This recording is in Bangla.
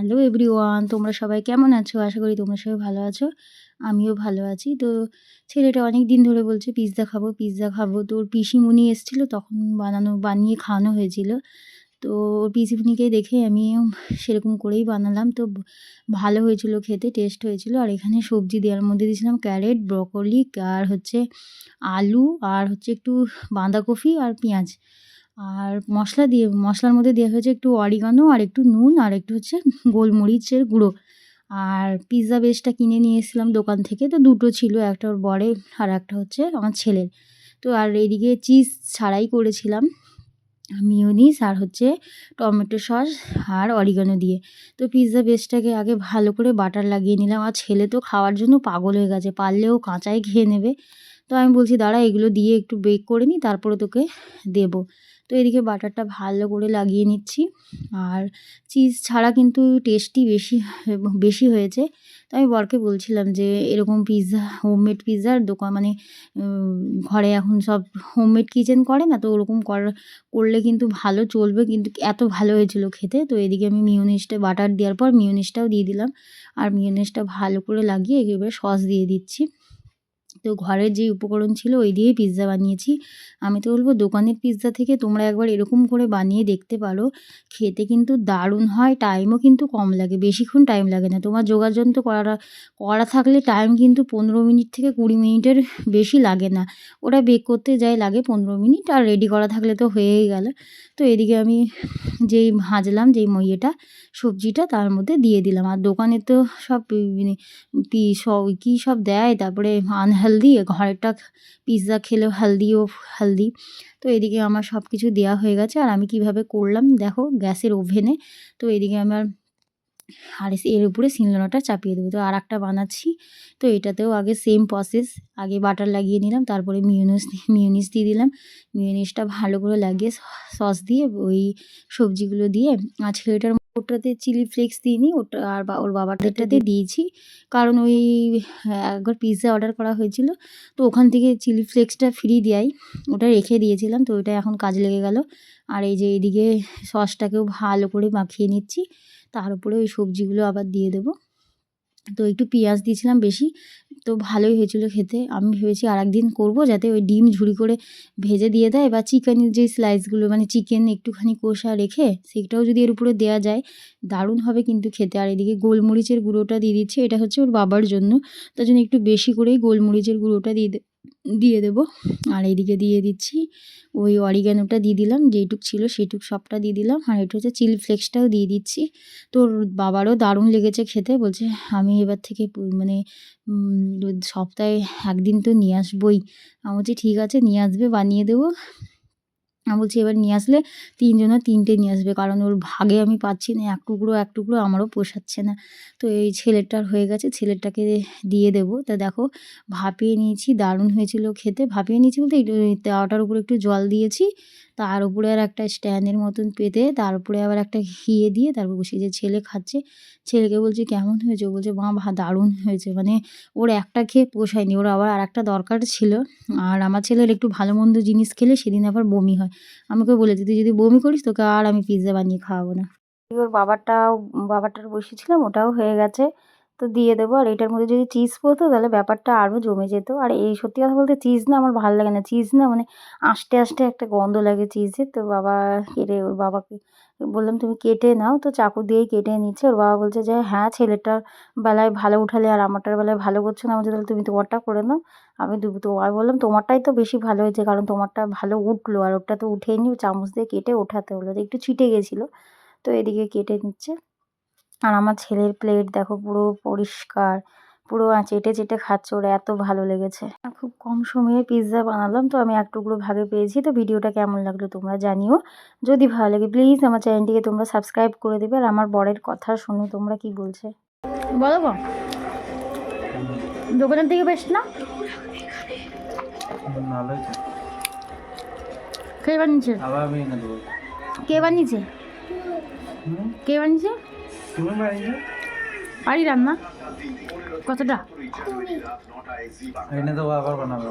হ্যালো এভরিওয়ান, তোমরা সবাই কেমন আছো? আশা করি তোমরা সবাই ভালো আছো। আমিও ভালো আছি। তো ছেলেটা অনেক দিন ধরে বলছে, পিৎজা খাব পিৎজা খাব। তো ওর পিসিমণি এসেছিল, তখন বানানো, বানিয়ে খাওয়ানো হয়েছিল। তো ওর পিসিমণিকে দেখে আমিও সেরকম করেই বানালাম। তো ভালো হয়েছিল খেতে, টেস্ট হয়েছিল। আর এখানে সবজি দেওয়ার মধ্যে দিয়েছিলাম ক্যারেট, ব্রকলি, আর হচ্ছে আলু, আর হচ্ছে একটু বাঁধাকপি আর পেঁয়াজ। আর মশলা দিয়ে, মশলার মধ্যে দেওয়া হয়েছে একটু অরিগানো, আর একটু নুন, আর একটু হচ্ছে গোলমরিচের গুঁড়ো। আর পিৎজা বেসটা কিনে নিয়ে এসেছিলাম দোকান থেকে, তো দুটো ছিল, একটা ওর বরের আর একটা হচ্ছে আমার ছেলের। তো আর এদিকে চিজ ছাড়াই করেছিলাম মিওনিস আর হচ্ছে টমেটো সস আর অরিগানো দিয়ে। তো পিৎজা বেসটাকে আগে ভালো করে বাটার লাগিয়ে নিলাম, আর ছেলে তো খাওয়ার জন্য পাগল হয়ে গেছে, পারলেও কাঁচাই খেয়ে নেবে। তো আমি বলছি, দাঁড়া, এগুলো দিয়ে একটু বেক করে নিই তারপরে তোকে দেবো। তো এদিকে বাটারটা ভালো করে লাগিয়ে নিচ্ছি। আর চিজ ছাড়া কিন্তু টেস্টি বেশি বেশি হয়েছে। তো আমি বরকে বলছিলাম যে, এরকম পিৎজা হোমমেড পিৎজার দোকান মানে ঘরে এখন সব হোমমেড কিচেন করে না, তো ওরকম কর, করলে কিন্তু ভালো চলবে। কিন্তু এত ভালো হয়েছিল খেতে। তো এদিকে আমি মিউনিসটা বাটার দেওয়ার পর মিউনিসটাও দিয়ে দিলাম। আর মিউনিসটা ভালো করে লাগিয়ে এবারে সস দিয়ে দিচ্ছি। তো ঘরের যেই উপকরণ ছিল ওই দিয়েই পিৎজা বানিয়েছি। আমি তো বলব দোকানের পিৎজা থেকে তোমরা একবার এরকম করে বানিয়ে দেখতে পারো। খেতে কিন্তু দারুণ হয় টাইমও কিন্তু কম লাগে, বেশিক্ষণ টাইম লাগে না। তোমার যোগাযোগ তো করা করা থাকলে টাইম কিন্তু পনেরো মিনিট থেকে কুড়ি মিনিটের বেশি লাগে না। ওটা বেক করতে যাই লাগে পনেরো মিনিট, আর রেডি করা থাকলে তো হয়েই গেল। তো এদিকে আমি যেই ভাজলাম, যেই মইয়েটা, সবজিটা তার মধ্যে দিয়ে দিলাম। আর দোকানে তো সব মানে সব, কী সব দেয়? তারপরে আনহেলদি ঘরেরটা পিৎজা খেলেও ও হেলদি তো এদিকে আমার সব কিছু দেওয়া হয়ে গেছে। আর আমি কীভাবে করলাম? দেখো, গ্যাসের ওভেনে। তো এদিকে আমার আর এর উপরে সিংলোনাটা চাপিয়ে দেবো। তো আর একটা বানাচ্ছি। তো এটাতেও আগে সেম প্রসেস আগে বাটার লাগিয়ে নিলাম, তারপরে মিউনিস মিউনিস দিয়ে দিলাম। মিউনিসটা ভালো করে লাগিয়ে সস দিয়ে ওই সবজিগুলো দিয়ে আর ছেলেটার ওটাতে চিলি ফ্লেক্স দিইনি ওটা আর বা- ওর বাবাটাতে দিয়েছি। কারণ ওই হ্যাঁ, একবার পিৎজা অর্ডার করা হয়েছিল। তো ওখান থেকে চিলি ফ্লেক্সটা ফ্রি দেয় ওটা রেখে দিয়েছিলাম। তো ওটা এখন কাজ লেগে গেল। আর এই যে এইদিকে সসটাকেও ভালো করে মাখিয়ে নিচ্ছি। তার উপরে ওই সবজিগুলো আবার দিয়ে দেবো। তো একটু পেঁয়াজ দিয়েছিলাম বেশি, তো ভালোই হয়েছিল খেতে। আমি ভেবেছি আর একদিন করব যাতে ওই ডিম ঝুড়ি করে ভেজে দিয়ে দেয় বা চিকেনের যে স্লাইসগুলো মানে চিকেন একটুখানি কষা রেখে সেটাও যদি এর উপরে দেওয়া যায়, দারুণ হবে কিন্তু খেতে। আর এদিকে গোলমরিচের গুঁড়োটা দিয়ে দিচ্ছে, এটা হচ্ছে ওর বাবার জন্য। তার জন্য একটু বেশি করেই গোলমরিচের গুঁড়োটা দিয়ে দে- দিয়ে দেব। আর এইদিকে দিয়ে দিচ্ছি। ওই অরিগ্যানোটা দিয়ে দিলাম, যেইটুক ছিল সেইটুক সবটা দিয়ে দিলাম। আর এটা হচ্ছে চিলি ফ্লেক্সটাও দিয়ে দিচ্ছি। তোর বাবারও দারুণ লেগেছে খেতে। বলছে, আমি এবার থেকে মানে সপ্তাহে একদিন তো নিয়ে আসবই। আমি বলছি, ঠিক আছে, নিয়ে আসবে, বানিয়ে দেবো। আমি বলছি, এবার নিয়ে আসলে তিনজনের তিনটে নিয়ে আসবে, কারণ ওর ভাগে আমি পাচ্ছি না, এক টুকরো এক টুকরো আমারও পোষাচ্ছে না। তো এই ছেলেটার হয়ে গেছে, ছেলেটাকে দিয়ে দেবো। তা দেখো, ভাপিয়ে নিয়েছি, দারুণ হয়েছিল খেতে। ভাপিয়ে নিয়েছি বলতে তাওয়াটার উপরে একটু জল দিয়েছি, তার উপরে আর একটা স্ট্যান্ডের মতন পেতে, তার উপরে আবার একটা ঘিয়ে দিয়ে তারপর বসে যে ছেলে খাচ্ছে, ছেলেকে বলছি, কেমন হয়েছে? বলছে, মা, ভা, দারুণ হয়েছে। মানে ওর একটা খেয়ে পোষায়নি, ওর আবার আর একটা দরকার ছিল। আর আমার ছেলের একটু ভালো মন্দ জিনিস খেলে সেদিন আবার বমি হয়। আমাকে বলেছি তুই যদি বমি করিস, তোকে আর আমি পিৎজা বানিয়ে খাওয়াবো না। ওর বাবারটাও, বাবারটার বসেছিলাম ওটাও হয়ে গেছে। তো দিয়ে দেবো। আর এটার মধ্যে যদি চিজ পড়তো তাহলে ব্যাপারটা আরও জমে যেত। আর এই সত্যি কথা বলতে চিজ না আমার ভালো লাগে না। চিজ না মানে আস্তে আস্তে একটা গন্ধ লাগে চিজের তো বাবা কেটে ওর বাবাকে বললাম, তুমি কেটে নাও। তো চাকু দিয়েই কেটে নিচ্ছে। ওর বাবা বলছে যে হ্যাঁ ছেলেটার বেলায় ভালো উঠালে আর আমারটার বেলায় ভালো করছ না। বলছে, তাহলে তুমি তোমারটা করে নাও। আমি দু, তো আমি বললাম, তোমারটাই তো বেশি ভালো হয়েছে, কারণ তোমারটা ভালো উঠল আর ওটা তো উঠেই নি চামচ দিয়ে কেটে ওঠাতে হলো। একটু ছিটে গেছিল। তো এদিকে কেটে নিচ্ছে। আর আমার ছেলের প্লেট দেখো পুরো পরিষ্কার পুরো চেটে চেটে খাচ্ছে ওর এত ভালো লেগেছে। খুব কম সময়ে পিৎজা বানালাম তো আমি এক টুকরো ভাগে পেয়েছি তো ভিডিওটা কেমন লাগল তোমরা জানিও। যদি ভালো লাগে প্লিজ আমার চ্যানেলটিকে তোমরা সাবস্ক্রাইব করে দেবে আর আমার বরের কথা শুনে তোমরা কি বলছে? বলো গো দোকানের থেকে বেশ না? কে বানিয়েছে? কে বানিয়েছে? কে বানিয়েছে? তুমি বাড়ি রান্না কতটা? আবার বানাবো।